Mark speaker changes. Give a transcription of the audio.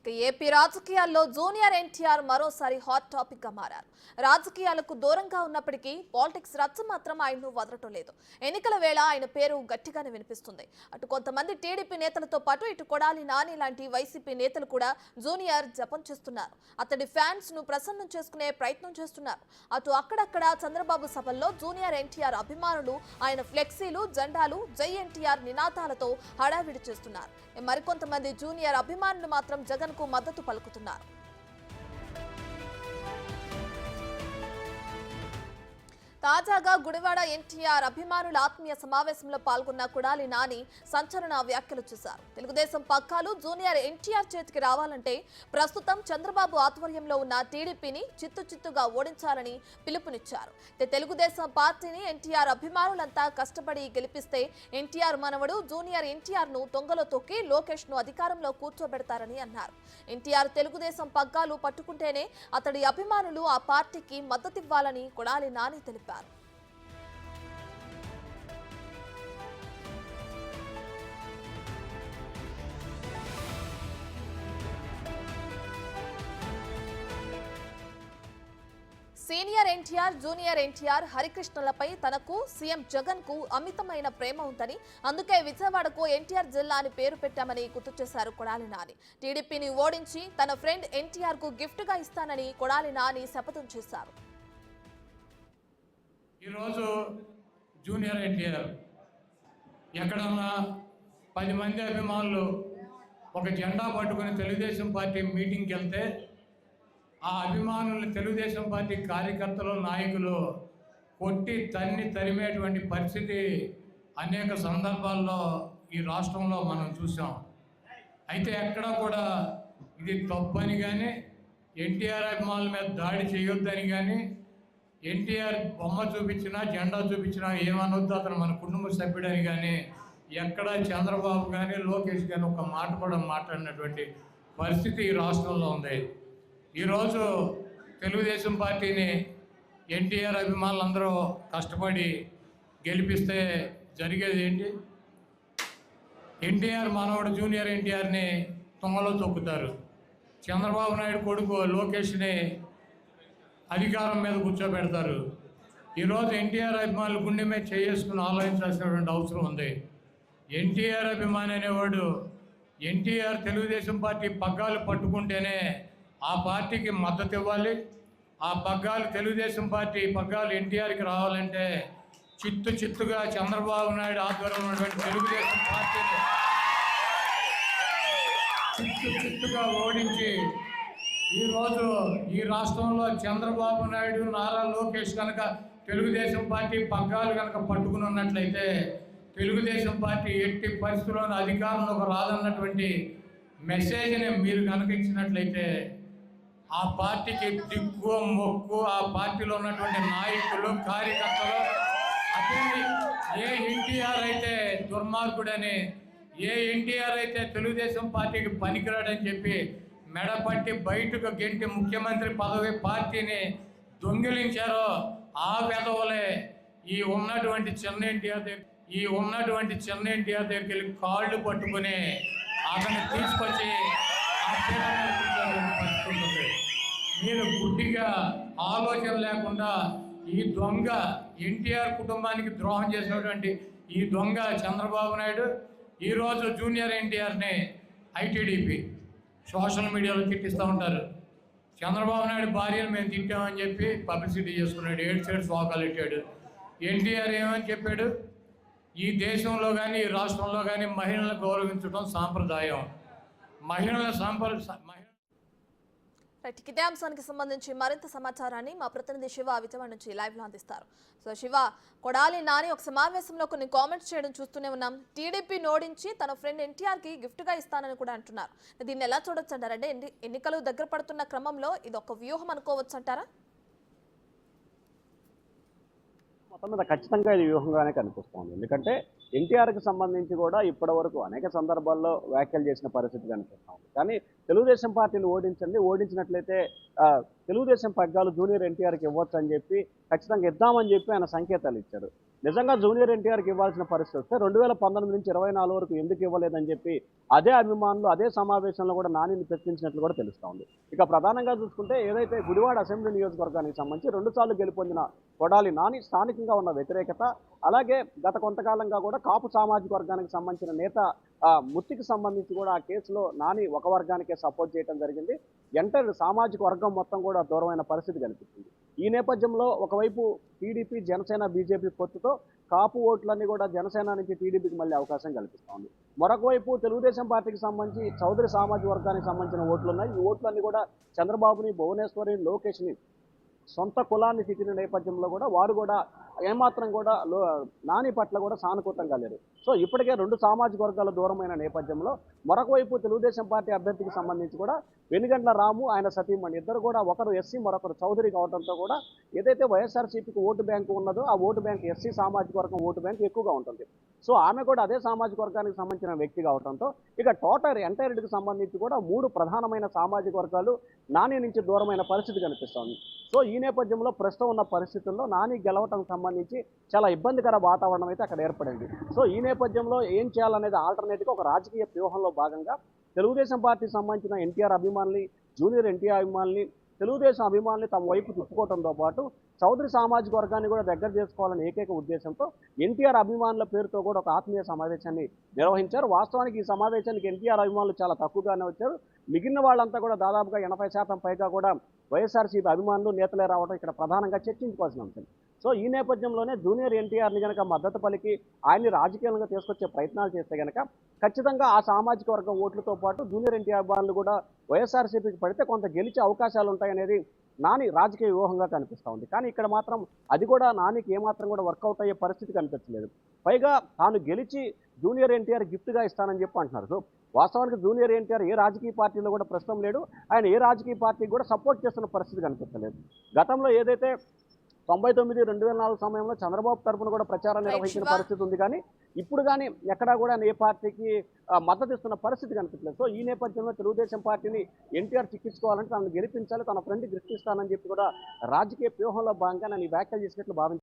Speaker 1: ఇక ఏపీ రాజకీయాల్లో జూనియర్ ఎన్టీఆర్ మరోసారి హాట్ టాపిక్గా మారారు. రాజకీయాలకు దూరంగా ఉన్నప్పటికీ పాలిటిక్స్ రచ్చ మాత్రం ఆయన్ను వదలటం లేదు. ఎన్నికల వేళ ఆయన పేరు గట్టిగానే వినిపిస్తుంది. అటు కొంతమంది టీడీపీ నేతలతో పాటు ఇటు కొడాలి నాని లాంటి వైసీపీ నేతలు కూడా జూనియర్ జపం చేస్తున్నారు. అతడి ఫ్యాన్స్ను ప్రసన్నం చేసుకునే ప్రయత్నం చేస్తున్నారు. అటు అక్కడక్కడ చంద్రబాబు సభల్లో జూనియర్ ఎన్టీఆర్ అభిమానులు ఆయన ఫ్లెక్సీలు జెండాలు జై ఎన్టీఆర్ నినాదాలతో హడావిడి చేస్తున్నారు. మరికొంతమంది జూనియర్ అభిమానులు మాత్రం జగన్ కు మద్దతు పలుకుతున్నారు. తాజాగా గుడివాడ ఎన్టీఆర్ అభిమానుల ఆత్మీయ సమావేశంలో పాల్గొన్న కుడాలి నాని సంచలన వ్యాఖ్యలు చేశారు. తెలుగుదేశం పక్కాలు జూనియర్ ఎన్టీఆర్ చేతికి రావాలంటే ప్రస్తుతం చంద్రబాబు ఆధ్వర్యంలో ఉన్న టీడీపీని చిత్తు చిత్తుగా ఓడించాలని పిలుపునిచ్చారు. తెలుగుదేశం పార్టీని ఎన్టీఆర్ అభిమానులంతా కష్టపడి గెలిపిస్తే ఎన్టీఆర్ మనవడు జూనియర్ ఎన్టీఆర్ను దొంగలో తొక్కి లోకేష్ను అధికారంలో కూర్చోబెడతారని అన్నారు. ఎన్టీఆర్ తెలుగుదేశం పగ్గాలు పట్టుకుంటేనే అతడి అభిమానులు ఆ పార్టీకి మద్దతివ్వాలని కొడాలి నాని తెలిపారు. సీనియర్ ఎన్టీఆర్ జూనియర్ ఎన్టీఆర్ హరికృష్ణలపై తనకు సీఎం జగన్కు అమితమైన ప్రేమ ఉందని అందుకే విజయవాడకు ఎన్టీఆర్ జిల్లా అని పేరు పెట్టామని గుర్తు చేశారు కొడాలి నాని. టీడీపీని ఓడించి తన ఫ్రెండ్ ఎన్టీఆర్కు గిఫ్ట్గా ఇస్తానని కొడాలి నాని శపథం చేశారు.
Speaker 2: ఈరోజు జూనియర్ ఎన్టీఆర్. ఎక్కడన్నా పది మంది అభిమానులు ఒక జెండా పట్టుకుని తెలుగుదేశం పార్టీ మీటింగ్కి వెళ్తే ఆ అభిమానులు తెలుగుదేశం పార్టీ కార్యకర్తలు నాయకులు కొట్టి తన్ని తరిమేటువంటి పరిస్థితి అనేక సందర్భాల్లో ఈ రాష్ట్రంలో మనం చూసాం అయితే ఎక్కడ కూడా ఇది తప్పని కానీ ఎన్టీఆర్ అభిమానుల మీద దాడి చేయొద్దని కానీ ఎన్టీఆర్ బొమ్మ చూపించినా జెండా చూపించినా ఏమనొద్దు అతను మన కుటుంబ సభ్యుడని కానీ ఎక్కడ చంద్రబాబు కానీ లోకేష్ కానీ ఒక మాట కూడా మాట్లాడినటువంటి పరిస్థితి ఈ రాష్ట్రంలో ఉంది. ఈరోజు తెలుగుదేశం పార్టీని ఎన్టీఆర్ అభిమానులందరూ కష్టపడి గెలిపిస్తే జరిగేది ఏంటి? ఎన్టీఆర్ మనవడు జూనియర్ ఎన్టీఆర్ని తుంగలో తొక్కుతారు. చంద్రబాబు నాయుడు కొడుకు లోకేష్ని అధికారం మీద కూర్చోబెడతారు. ఈరోజు ఎన్టీఆర్ అభిమానులు గుండె మీద చేసుకుని ఆలోచించాల్సినటువంటి అవసరం ఉంది. ఎన్టీఆర్ అభిమాని అనేవాడు ఎన్టీఆర్ తెలుగుదేశం పార్టీ పగ్గాలు పట్టుకుంటేనే ఆ పార్టీకి మద్దతు ఇవ్వాలి. ఆ పగ్గాలు తెలుగుదేశం పార్టీ పగ్గాలు ఎన్టీఆర్కి రావాలంటే చిత్తు చిత్తుగా చంద్రబాబు నాయుడు ఆధ్వర్యంలో ఉన్నటువంటి తెలుగుదేశం పార్టీని చిత్తు చిత్తుగా ఓడించి ఈరోజు ఈ రాష్ట్రంలో చంద్రబాబు నాయుడు నారా లోకేష్ కనుక తెలుగుదేశం పార్టీ పగ్గాలు కనుక పట్టుకుని ఉన్నట్లయితే తెలుగుదేశం పార్టీ ఎట్టి పరిస్థితుల్లోనూ అధికారంలోకి రాదన్నటువంటి మెసేజ్ని మీరు కనుక ఇచ్చినట్లయితే ఆ పార్టీకి దిక్కు మొక్కు ఆ పార్టీలో ఉన్నటువంటి నాయకులు కార్యకర్తలు అదే ఏ ఎన్టీఆర్ అయితే దుర్మార్గుడని ఏ ఎన్టీఆర్ అయితే తెలుగుదేశం పార్టీకి పనికిరాడని చెప్పి మెడపట్టి బయటకు గెంటి ముఖ్యమంత్రి పదవి పార్టీని దొంగిలించారో ఆ వెధవలే ఈ ఉన్నటువంటి చిన్న ఎన్టీఆర్ దగ్గర ఈ ఉన్నటువంటి చిన్న ఎన్టీఆర్ దగ్గరికి వెళ్ళి కాళ్ళు పట్టుకుని అతన్ని తీసుకొచ్చి ఆ మీరు గుడ్డిగా ఆలోచన లేకుండా ఈ దొంగ ఎన్టీఆర్ కుటుంబానికి ద్రోహం చేసినటువంటి ఈ దొంగ చంద్రబాబు నాయుడు ఈరోజు జూనియర్ ఎన్టీఆర్ని ఐటీడీపీ సోషల్ మీడియాలో తిట్టిస్తూ ఉంటారు. చంద్రబాబు నాయుడు భార్యను మేము తిట్టామని చెప్పి పబ్లిసిటీ చేసుకున్నాడు. ఏడు సైడ్ శోకాలు పెట్టాడు ఎన్టీఆర్ ఏమని చెప్పాడు? ఈ దేశంలో కానీ ఈ రాష్ట్రంలో కానీ మహిళలను గౌరవించడం సాంప్రదాయం. మహిళల సాంప్ర మహిళ
Speaker 1: రైట్ ఇదే అంశానికి సంబంధించి మరింత సమాచారాన్ని మా ప్రతినిధి శివ విజయవాడ నుంచి లైవ్లో అందిస్తారు సో శివ కొడాలి నాని ఒక సమావేశంలో కొన్ని కామెంట్స్ చేయడం చూస్తూనే ఉన్నాం టీడీపీ నోడించి తన ఫ్రెండ్ ఎన్టీఆర్కి గిఫ్ట్గా ఇస్తానని కూడా అంటున్నారు దీన్ని ఎలా చూడొచ్చు అంటారంటే ఎన్ని- ఎన్నికలు దగ్గర పడుతున్న క్రమంలో ఇది ఒక వ్యూహం అనుకోవచ్చు అంటారా
Speaker 3: మొత్తం మీద ఖచ్చితంగా ఇది వ్యూహంగానే కనిపిస్తుంది. ఎందుకంటే ఎన్టీఆర్కి సంబంధించి కూడా ఇప్పటి వరకు అనేక సందర్భాల్లో వ్యాఖ్యలు చేసిన పరిస్థితి కనిపిస్తుంది. కానీ తెలుగుదేశం పార్టీని ఓడించండి. ఓడించినట్లయితే తెలుగుదేశం పగ్గాలు జూనియర్ ఎన్టీఆర్కి ఇవ్వచ్చు అని చెప్పి ఖచ్చితంగా ఇద్దామని చెప్పి ఆయన సంకేతాలు ఇచ్చారు. నిజంగా జూనియర్ ఎన్టీఆర్కి ఇవ్వాల్సిన పరిస్థితి వస్తే రెండు వేల పంతొమ్మిది నుంచి ఇరవై నాలుగు వరకు ఎందుకు ఇవ్వలేదని చెప్పి అదే అభిమానులు అదే సమావేశంలో కూడా నానిని ప్రశ్నించినట్లు కూడా తెలుస్తూ ఉంది. ఇక ప్రధానంగా చూసుకుంటే ఏదైతే గుడివాడ అసెంబ్లీ నియోజకవర్గానికి సంబంధించి రెండుసార్లు గెలుపొందిన కొడాలి నాని స్థానికంగా ఉన్న వ్యతిరేకత అలాగే గత కొంతకాలంగా కూడా కాపు సామాజిక వర్గానికి సంబంధించిన నేత మృతికి ముత్తికి సంబంధించి కూడా ఆ కేసులో నాని ఒక వర్గానికే సపోర్ట్ చేయడం జరిగింది. ఎంటర్ సామాజిక వర్గం మొత్తం కూడా దూరమైన పరిస్థితి కనిపిస్తుంది ఈ నేపథ్యంలో ఒకవైపు టీడీపీ జనసేన బీజేపీ పొత్తుతో కాపు ఓట్లన్నీ కూడా జనసేన నుంచి టీడీపీకి మళ్ళీ అవకాశం కల్పిస్తోంది. మరొక వైపు తెలుగుదేశం పార్టీకి సంబంధించి చౌదరి సామాజిక వర్గానికి సంబంధించిన ఓట్లు ఉన్నాయి ఈ ఓట్లన్నీ కూడా చంద్రబాబుని భువనేశ్వరిని లోకేష్ని సొంత కులాన్ని తిట్టిన నేపథ్యంలో కూడా వారు కూడా ఏమాత్రం కూడా లో నాని పట్ల కూడా సానుకూలంగా లేరు సో ఇప్పటికే రెండు సామాజిక వర్గాల దూరమైన నేపథ్యంలో మరొక వైపు తెలుగుదేశం పార్టీ అభ్యర్థికి సంబంధించి కూడా వెనుగండ్ల రాము ఆయన సతీమణి ఇద్దరు కూడా ఒకరు ఎస్సీ మరొకరు చౌదరి కావడంతో కూడా ఏదైతే వైఎస్ఆర్సీపీకి ఓటు బ్యాంకు ఉన్నదో ఆ ఓటు బ్యాంక్ ఎస్సీ సామాజిక వర్గం ఓటు బ్యాంక్ ఎక్కువగా ఉంటుంది. సో ఆమె కూడా అదే సామాజిక వర్గానికి సంబంధించిన వ్యక్తి కావడంతో ఇక టోటల్ ఎంటైర్డ్కి సంబంధించి కూడా మూడు ప్రధానమైన సామాజిక వర్గాలు నాని నుంచి దూరమైన పరిస్థితి కనిపిస్తోంది. సో ఈ నేపథ్యంలో ప్రస్తుతం ఉన్న పరిస్థితుల్లో నాని గెలవటం సంబంధించి చాలా ఇబ్బందికర వాతావరణం అయితే అక్కడ ఏర్పడింది. సో ఈ నేపథ్యంలో ఏం చేయాలనేది ఆల్టర్నేట్గా ఒక రాజకీయ వ్యూహంలో భాగంగా తెలుగుదేశం పార్టీకి సంబంధించిన ఎన్టీఆర్ అభిమానుల్ని జూనియర్ ఎన్టీఆర్ అభిమానుల్ని తెలుగుదేశం అభిమానులు తమ వైపు తిప్పుకోవడంతో పాటు చౌదరి సామాజిక వర్గాన్ని కూడా దగ్గర చేసుకోవాలనే ఏకైక ఉద్దేశంతో ఎన్టీఆర్ అభిమానుల పేరుతో కూడా ఒక ఆత్మీయ సమావేశాన్ని నిర్వహించారు. వాస్తవానికి ఈ సమావేశానికి ఎన్టీఆర్ అభిమానులు చాలా తక్కువగానే వచ్చారు. మిగిలిన వాళ్ళంతా కూడా దాదాపుగా ఎనభై శాతం పైగా కూడా వైఎస్ఆర్సీపీ అభిమానులు నేతలే రావడం ఇక్కడ ప్రధానంగా చర్చించుకోవాల్సిన అంశం. సో ఈ నేపథ్యంలోనే జూనియర్ ఎన్టీఆర్ని కనుక మద్దతు పలికి ఆయన్ని రాజకీయంగా తీసుకొచ్చే ప్రయత్నాలు చేస్తే కనుక ఖచ్చితంగా ఆ సామాజిక వర్గం ఓట్లతో పాటు జూనియర్ ఎన్టీఆర్ అభిమానులు కూడా వైఎస్ఆర్సీపీకి పడితే కొంత గెలిచే అవకాశాలు ఉంటాయనేది నాని రాజకీయ వ్యూహంగా కనిపిస్తూ ఉంది. కానీ ఇక్కడ మాత్రం అది కూడా నానికి ఏమాత్రం కూడా వర్కౌట్ అయ్యే పరిస్థితి కనిపించలేదు. పైగా తాను గెలిచి జూనియర్ ఎన్టీఆర్ గిఫ్ట్గా ఇస్తానని చెప్పి అంటున్నారు. సో వాస్తవానికి జూనియర్ ఎన్టీఆర్ ఏ రాజకీయ పార్టీలో కూడా ప్రస్తుతం లేడు. ఆయన ఏ రాజకీయ పార్టీకి కూడా సపోర్ట్ చేస్తున్న పరిస్థితి కనిపించలేదు. గతంలో ఏదైతే తొంభై తొమ్మిది రెండు వేల నాలుగు సమయంలో చంద్రబాబు తరపున కూడా ప్రచారం నిర్వహించిన. పరిస్థితి ఉంది కానీ ఇప్పుడు కానీ ఎక్కడా కూడా ఏ పార్టీకి మద్దతు ఇస్తున్న పరిస్థితి కనిపించలేదు సో ఈ నేపథ్యంలో తెలుగుదేశం పార్టీని ఎన్టీఆర్ చిక్కించుకోవాలంటే తనను గెలిపించాలి తన ఫ్రెండ్ గెలిపిస్తానని చెప్పి కూడా రాజకీయ వ్యూహంలో భాగంగా నేను ఈ వ్యాఖ్యలు చేసినట్లు భావించాను